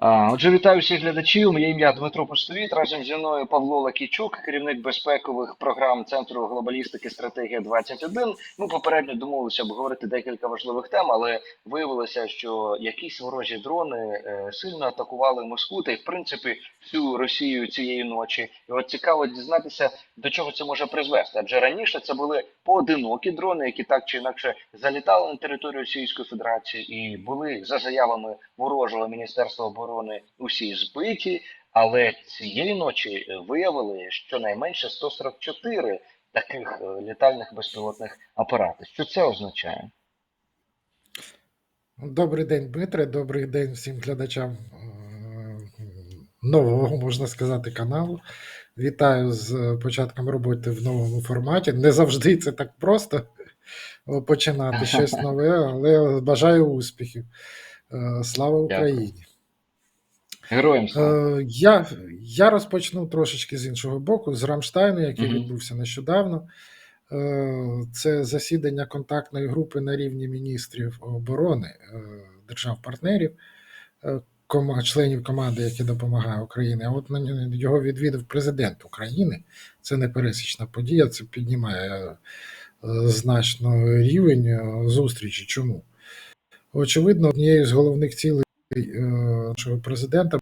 Отже, вітаю всіх глядачів. Моє ім'я Дмитро Пустовіт. Разом зі мною Павло Лакійчук, керівник безпекових програм Центру глобалістики Стратегія 21 Ми попередньо домовилися обговорити декілька важливих тем, але виявилося, що якісь ворожі дрони е, сильно атакували Москву та й в принципі всю Росію цієї ночі. І от цікаво дізнатися, до чого це може призвести. Адже раніше це були поодинокі дрони, які так чи інакше залітали на територію Російської Федерації і були за заявами ворожого міністерства оборони усі збиті. Але цієї ночі е, виявили щонайменше 144 таких е, літальних безпілотних апарати. Що це означає? Добрий день, Дмитре. Добрий день всім глядачам е, нового, можна сказати, каналу. Вітаю з початком роботи в новому форматі. Не завжди це так просто починати щось нове, але бажаю успіхів. Слава Україні! Героям слава. Е, Я, я розпочну трошечки з іншого боку, з Рамштайну, який Мгм. відбувся нещодавно. Е, Це засідання контактної групи на рівні міністрів оборони е, держав-партнерів, е, членів команди, які допомагають Україні. А от на його відвідав президент України. Це не пересічна подія, це піднімає значно рівень зустрічі. Чому? Очевидно, однією з головних цілей нашого президента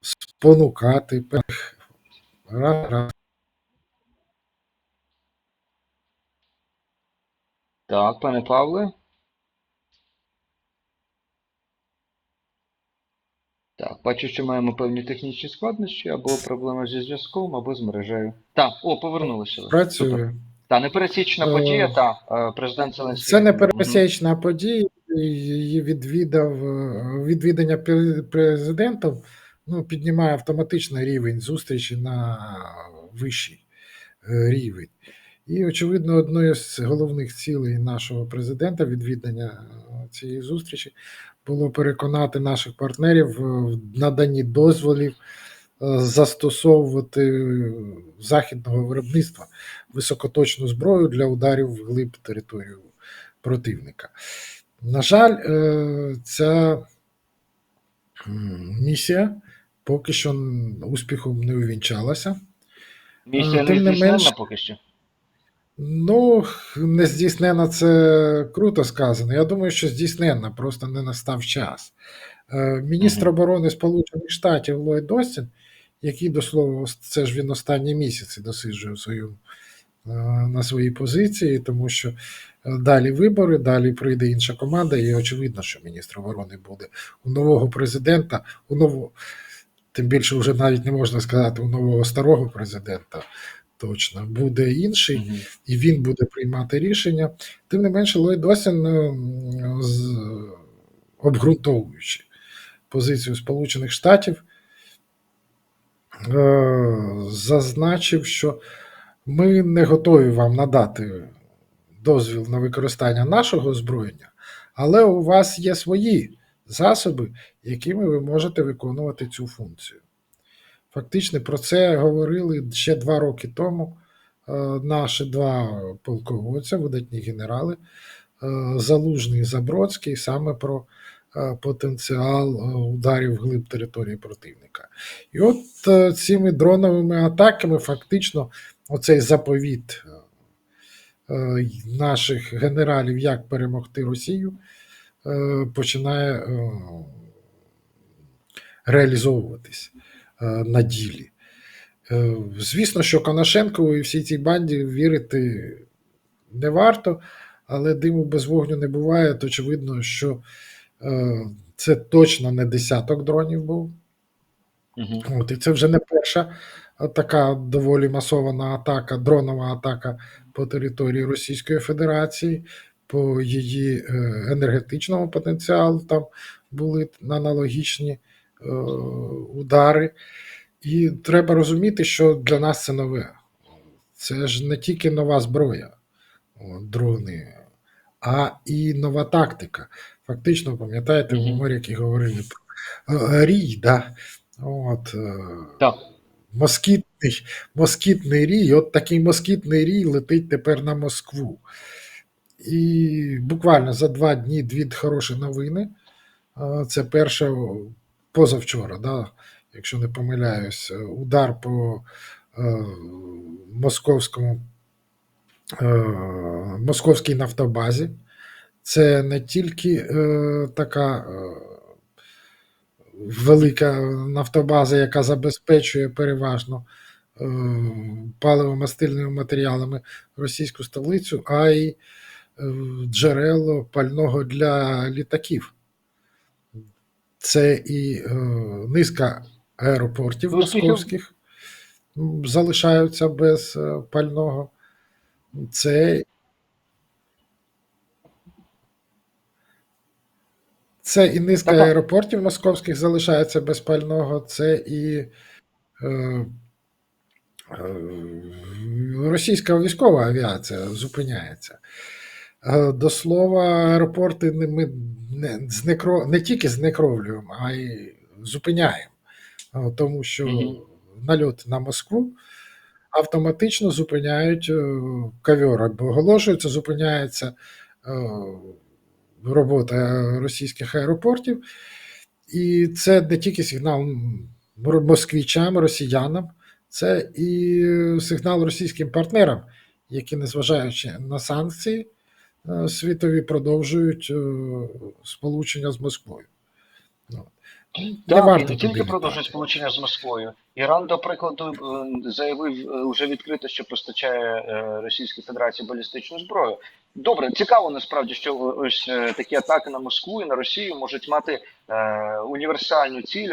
спонукати певних раз, раз, Так, пане Павле. Так, бачу, що маємо певні технічні складнощі або проблеми зі зв'язком, або з мережею. Так, о, повернулися. ви. Супер. Та непересічна Е, подія, та е, президент Зеленський. Це не пересічна подія. Її відвідав е, відвідання пре- президентом ну, піднімає автоматично рівень зустрічі на вищий рівень. І, очевидно, одною з головних цілей нашого президента відвідання цієї зустрічі було переконати наших партнерів в наданні дозволів застосовувати західного виробництва високоточну зброю для ударів в глиб територію противника. На жаль, е, ця місія поки що успіхом не увінчалася. Місія Тим не не менш- поки що. Ну, не здійснена це круто сказано. Я думаю, що здійснена, просто не настав час. Е, Міністр оборони Сполучених Штатів Ллойд Остін, який, до слова, це ж він останні місяці досиджує свою, е, на своїй позиції, тому що е, далі вибори, далі прийде інша команда, і очевидно, що міністр оборони буде у нового президента, у нового, тим більше вже навіть не можна сказати у нового старого президента. Точно буде інший, Мгм. і він буде приймати рішення. Тим не менше, Ллойд Остін, е, обґрунтовуючи позицію Сполучених Штатів, зазначив, що ми не готові вам надати дозвіл на використання нашого озброєння, але у вас є свої засоби, якими ви можете виконувати цю функцію. Фактично про це говорили ще два роки тому е, наші два полководця, видатні генерали, е, Залужний Забродський, саме про е, потенціал ударів вглиб території противника. І от е, цими дроновими атаками фактично оцей заповіт е, е, наших генералів, як перемогти Росію, починає реалізовуватись на ділі. Звісно, що Коношенкову і всій цій банді вірити не варто, але диму без вогню не буває. То очевидно, що це точно не десяток дронів був. Мгм. От, і це вже не перша така доволі масована атака, дронова атака по території Російської Федерації, по її е, енергетичному потенціалу. Там були аналогічні е, удари. І треба розуміти, що для нас це нове. Це ж не тільки нова зброя, дрони, а і нова тактика. Фактично, пам'ятаєте, Мгм. в моряки говорили про е, рій, да? От, е, Так. москітний, москітний рій, от такий москітний рій летить тепер на Москву. І буквально за два дні дві хороші новини. Е, Це перше позавчора, да, якщо не помиляюсь, е, удар по е, московському е, московській нафтобазі. Це не тільки е, така е, велика нафтобаза, яка забезпечує переважно е, паливо-мастильними матеріалами російську столицю, а й е, джерело пального для літаків. Це і е, низка аеропортів Ну, московських залишаються без е, пального. Це Це і низка Так, аеропортів московських залишається без пального, це і е, е, російська військова авіація зупиняється. Е, До слова, аеропорти не- ми не, знекро, не тільки знекровлюємо, а й зупиняємо. Е, Тому що Мгм. нальот на Москву автоматично зупиняють е, ковьор, або оголошується, зупиняється е, робота російських аеропортів. І це не тільки сигнал москвічам, росіянам, це і сигнал російським партнерам, які, незважаючи на санкції, е, світові продовжують е, сполучення з Москвою. Ну, не Так, і не тільки продовжує сполучення з Москвою. Іран, до прикладу, е, заявив е, уже відкрито, що постачає Російській Федерації балістичну зброю. Добре, цікаво насправді, що ось е, такі атаки на Москву і на Росію можуть мати е, універсальну ціль,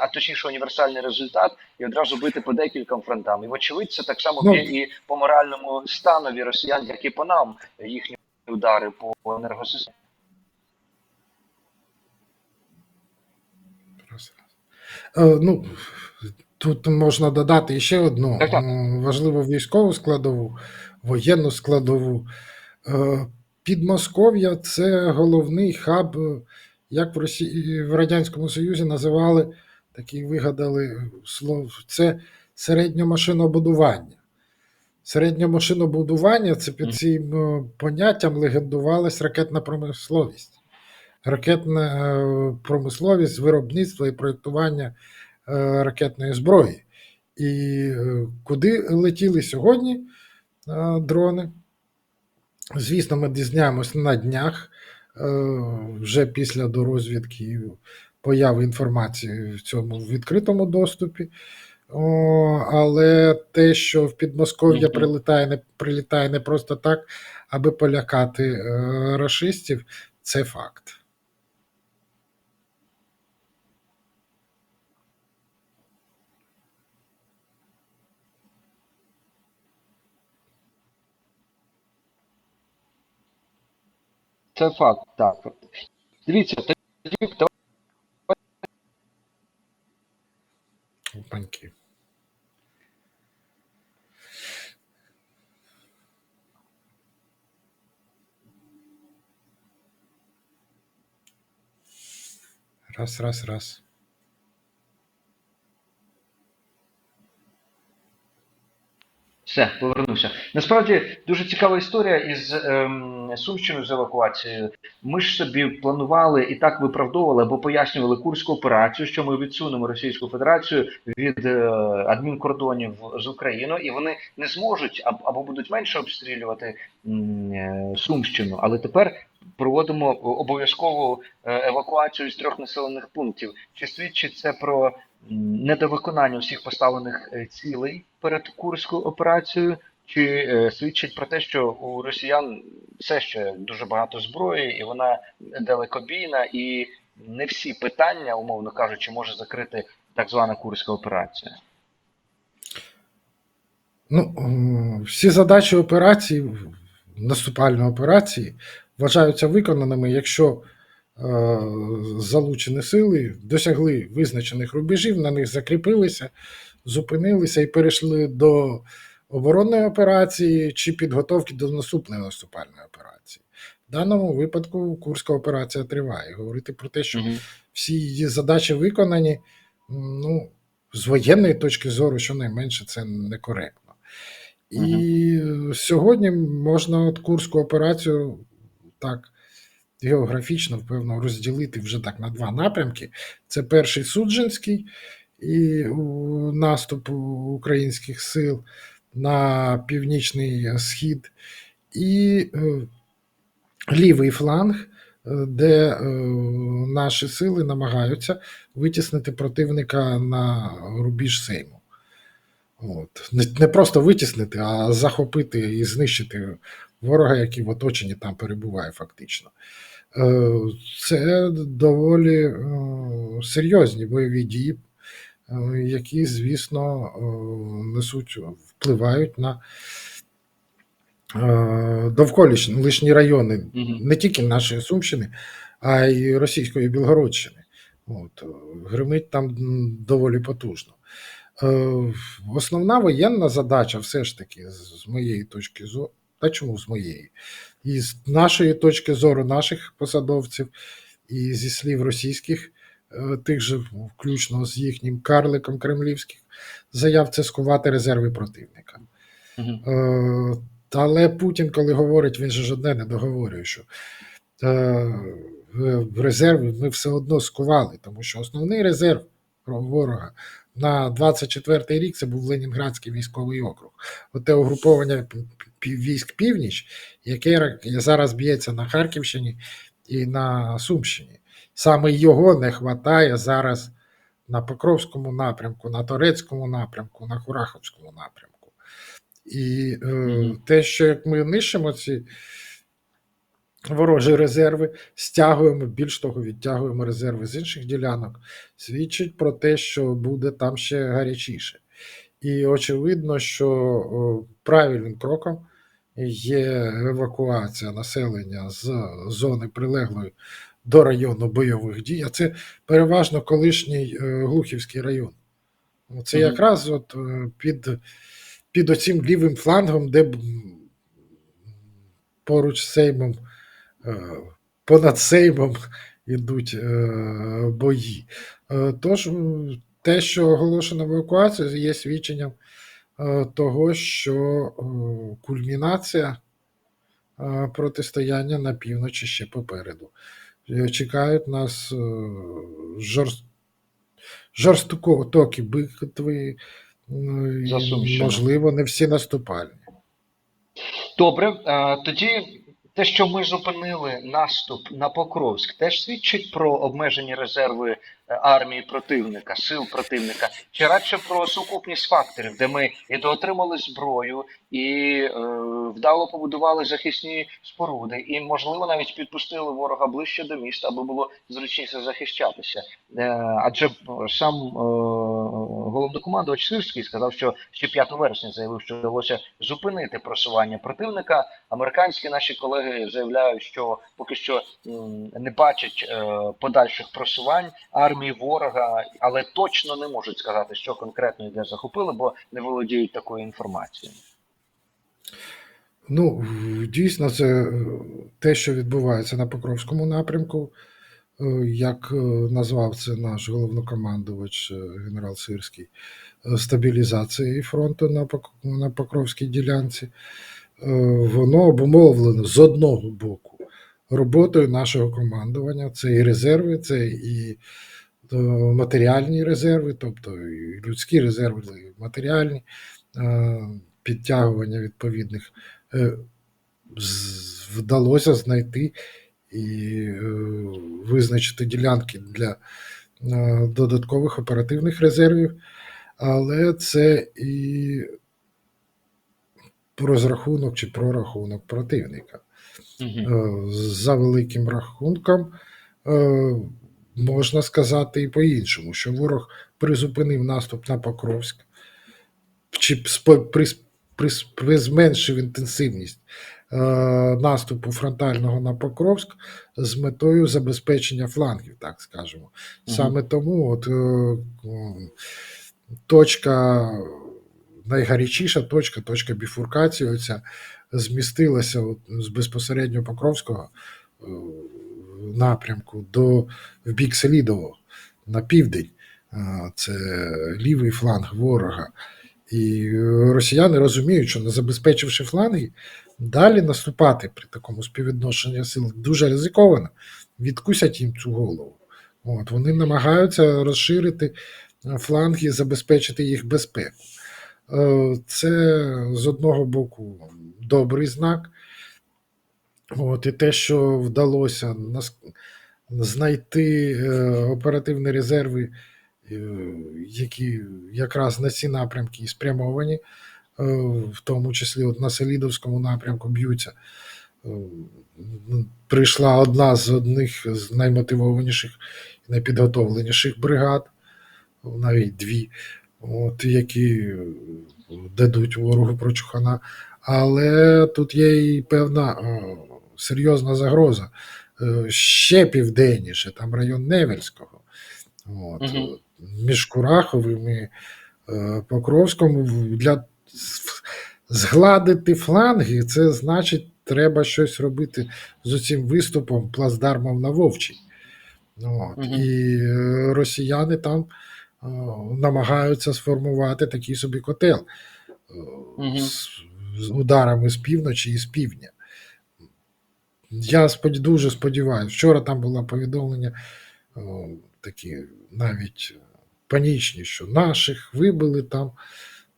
а точніше універсальний результат, і одразу бити по декільком фронтам. І вочевидь, це так само Ну, б'є і по моральному станові росіян, як і по нам, їхні удари по енергосистемі. Е, Ну, тут можна додати ще одну Так, так. е, важливу військову складову, воєнну складову. Е, Підмосков'я це головний хаб, е, як в Росії в Радянському Союзі називали такі вигадали слово. Це середнє машинобудування. Середнє машинобудування це під цим е, поняттям легендувалась ракетна промисловість ракетна е, промисловість, виробництво і проєктування е, ракетної зброї. І е, куди летіли сьогодні е, дрони? Звісно, ми дізнаємось на днях, е, вже після дорозвідки появи інформації в цьому відкритому доступі. О, але те, що в Підмосков'я прилітає, не прилітає не просто так, аби полякати е, рашистів, це факт. Це факт, так. Дивіться, тоді Опаньки. Раз, раз, раз. Все, повернувся. Насправді дуже цікава історія із ем, Сумщиною з евакуацією. Ми ж собі планували і так виправдовували або пояснювали Курську операцію, що ми відсунемо Російську Федерацію від е, адмінкордонів з Україною, і вони не зможуть або будуть менше обстрілювати е, Сумщину. Але тепер проводимо обов'язкову е, евакуацію з трьох населених пунктів. Чи свідчить це про недовиконання всіх поставлених е, цілей перед Курською операцією, чи е, свідчить про те, що у росіян все ще дуже багато зброї, і вона далекобійна, і не всі питання, умовно кажучи, може закрити так звана Курська операція. Ну, всі задачі операції, наступальної операції, вважаються виконаними, якщо залучені сили досягли визначених рубежів, на них закріпилися, зупинилися і перейшли до оборонної операції чи підготовки до наступної наступальної операції. В даному випадку Курська операція триває. Говорити про те, що всі її задачі виконані, ну, з воєнної точки зору, щонайменше, це некоректно. І сьогодні можна от Курську операцію так географічно, певно, розділити вже так на два напрямки. Це перший Суджинський і наступ українських сил на північний схід, і е, лівий фланг, е, де е, наші сили намагаються витіснити противника на рубіж Сейму. От. Не просто витіснити, а захопити і знищити ворога, який в оточенні там перебуває фактично. Е, Це доволі е, серйозні бойові дії, е, які, звісно, несуть, впливають на довколишні райони не тільки нашої Сумщини, а й російської Білгородщини. От, гримить там доволі потужно. Основна воєнна задача, все ж таки, з моєї точки зору, та чому з моєї, і з нашої точки зору, наших посадовців, і зі слів російських, е, тих же, включно з їхнім карликом кремлівських заяв, це скувати резерви противника. Е, Але Путін, коли говорить, він же ж одне не договорює, що е, резерви ми все одно скували, тому що основний резерв ворога на 24-й рік це був Ленінградський військовий округ. Оте угруповання військ північ, яке зараз б'ється на Харківщині і на Сумщині. Саме його не вистачає зараз на Покровському напрямку, на Торецькому напрямку, на Кураховському напрямку. І е, те, що як ми нищимо ці ворожі резерви, стягуємо, більш того, відтягуємо резерви з інших ділянок, свідчить про те, що буде там ще гарячіше. І очевидно, що правильним кроком є евакуація населення з зони прилеглої до району бойових дій, а це переважно колишній е, Глухівський район. Це якраз от е, під, під оцим лівим флангом, де поруч з Сеймом, понад Сеймом ідуть е, бої. Е, Тож те, що оголошено евакуацію, є свідченням е, того, що е, кульмінація е, протистояння на півночі ще попереду. Е, Чекають нас е, жорст... жорстокі битви, можливо, не всі наступальні. Добре, е, тоді те, що ми зупинили наступ на Покровськ, теж свідчить про обмежені резерви армії противника, сил противника, чи радше про сукупність факторів, де ми і доотримали зброю, і е, вдало побудували захисні споруди, і можливо навіть підпустили ворога ближче до міста, аби було зручніше захищатися. Е, адже сам е, головнокомандувач Сирський сказав, що ще 5 вересня заявив, що вдалося зупинити просування противника. Американські наші колеги заявляють, що поки що не бачать е, подальших просувань армії ворога, але точно не можуть сказати, що конкретно йде захопили, бо не володіють такою інформацією. Ну, дійсно, це те, що відбувається на Покровському напрямку, е, як е, назвав це наш головнокомандувач е, генерал Сирський, стабілізацією фронту на Покровській ділянці, воно обумовлено з одного боку роботою нашого командування. Це і резерви, це і матеріальні резерви, тобто і людські резерви, і матеріальні, е, підтягування відповідних е, вдалося знайти і е, визначити ділянки для додаткових оперативних резервів, але це і розрахунок чи прорахунок противника. Е, За великим рахунком можна сказати і по-іншому, що ворог призупинив наступ на Покровськ, чи зменшив інтенсивність е, наступу фронтального на Покровськ з метою забезпечення флангів, так скажемо. Саме тому от, е, точка, найгарячіша точка, точка біфуркації, оця змістилася от, з безпосередньо Покровського е, напрямку до в бік Селідово на південь. Це лівий фланг ворога. І росіяни розуміють, що не забезпечивши фланги, далі наступати при такому співвідношенні сил дуже ризиковано. Відкусять їм цю голову. От, вони намагаються розширити фланги, забезпечити їх безпеку. Е, Це з одного боку добрий знак. От, і те, що вдалося знайти е, оперативні резерви, е, які якраз на ці напрямки і спрямовані, е, в тому числі от на Селідовському напрямку б'ються. Е, Прийшла одна з одних з наймотивованіших і найпідготовленіших бригад, навіть дві, от, які дадуть ворогу прочухана. Але тут є і певна серйозна загроза. Е, Ще південніше, там район Невельського. От, Мгм. Між Кураховим і е, Покровськом для згладити фланги, це значить, треба щось робити з цим виступом плацдармом на Вовчій. От. Мгм. І е, росіяни там намагаються сформувати такий собі котел з, з ударами з півночі і з півдня. Я дуже сподіваюся, вчора там було повідомлення е, такі навіть панічні, що наших вибили там.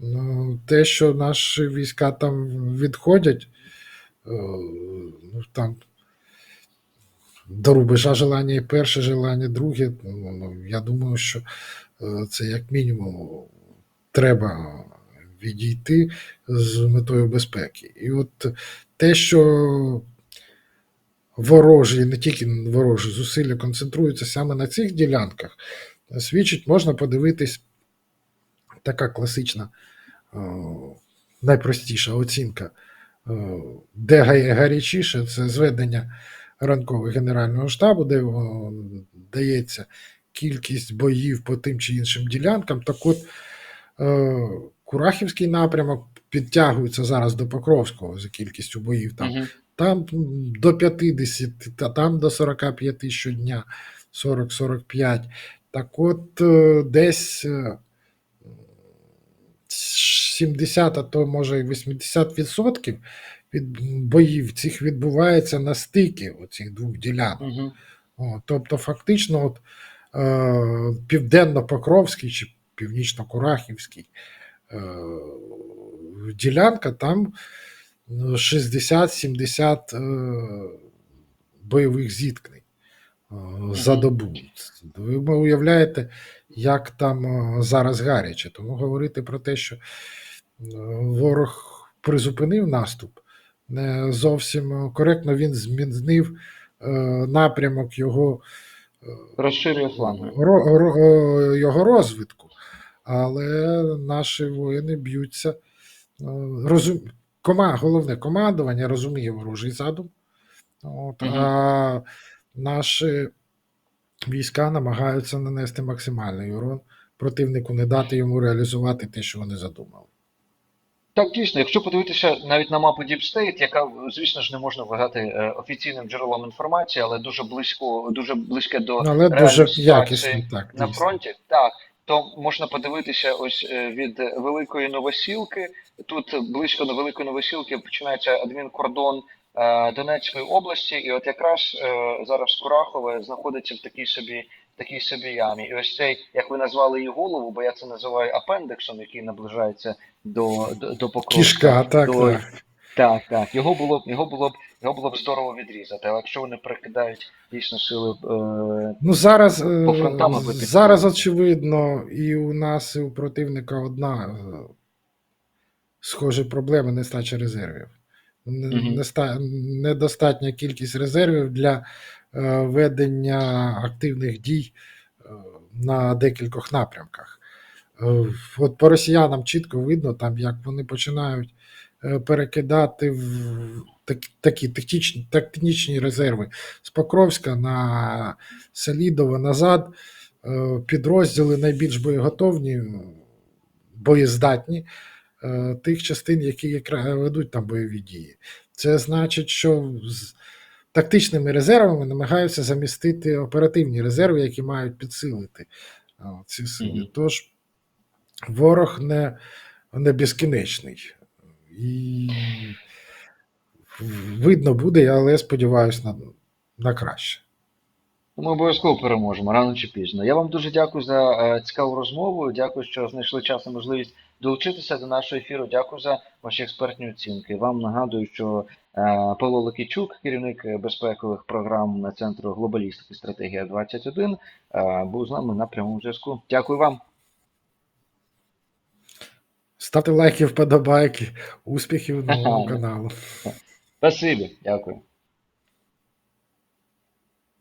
Ну, те, що наші війська там відходять, е, ну там до рубежа желання перше желання, друге. Ну, ну, я думаю, що е, це як мінімум треба відійти з метою безпеки. І от те, що ворожі, не тільки ворожі зусилля концентруються саме на цих ділянках, свідчить, можна подивитись така класична, е, найпростіша оцінка, е, де га- гарячіше, це зведення ранкового генерального штабу, де дається кількість боїв по тим чи іншим ділянкам. Так от е, Курахівський напрямок підтягується зараз до Покровського за кількістю боїв. Там. Там до 50, та там до 45 щодня, 40-45. Так от е, десь е, 70, а то може і 80% від боїв цих відбувається на стикі оцих двох ділянок. Мгм. О, тобто, фактично, от, е, південно-покровський чи північно-курахівський е, ділянка, там 60-70 е, бойових зіткнень е, за добу. Ви уявляєте, як там е, зараз гаряче. Тому говорити про те, що ворог призупинив наступ, не зовсім коректно він змінив напрямок його, Розширює фланги. його розвитку. Але наші воїни б'ються. е, Розум... Кома... Головне командування розуміє ворожий задум. От, Мгм. А наші війська намагаються нанести максимальний урон противнику, не дати йому реалізувати те, що вони задумали. Так, дійсно, якщо подивитися навіть на мапу Deep State, яка, звісно ж, не можна вважати е, офіційним джерелом інформації, але дуже близько, дуже близьке до Але реальної дуже ситуації якісно, так. на фронті, так, то можна подивитися ось е, від Великої Новосілки. Тут близько до Великої Новосілки починається адмінкордон е, Донецької області, і от якраз е, зараз Курахове знаходиться в такій собі такій собі ямі. І ось цей, як ви назвали її голову, бо я це називаю апендексом, який наближається до, до, до Покровська. Кішка, так, до- так. Так, так. Його було б його було б його було б здорово відрізати. Але якщо вони перекидають дійсно сили е, Ну зараз, е, По фронтам аби зараз очевидно, і у нас, і у противника одна е, схожі проблеми нестача резервів. Неста- Недостатня кількість резервів для е, ведення активних дій е, на декількох напрямках. Е, От по росіянам чітко видно, там, як вони починають перекидати в так- такі тактичні, тактичні резерви з Покровська на Селідово назад. Е, Підрозділи найбільш боєготовні, боєздатні е, тих частин, які ведуть там бойові дії. Це значить, що з тактичними резервами намагаються замістити оперативні резерви, які мають підсилити е, ці сили. Тож ворог не не безкінечний. І видно буде, але я сподіваюся на, на краще. Ми обов'язково переможемо рано чи пізно. Я вам дуже дякую за е, цікаву розмову. Дякую, що знайшли час і можливість долучитися до нашого ефіру. Дякую за ваші експертні оцінки. Вам нагадую, що е, Павло Лакійчук, керівник безпекових програм на центру глобалістики стратегія 21, е, був з нами на прямому зв'язку. Дякую вам. Ставте лайки, вподобайки, успіхів новому каналу. Спасибі. Дякую.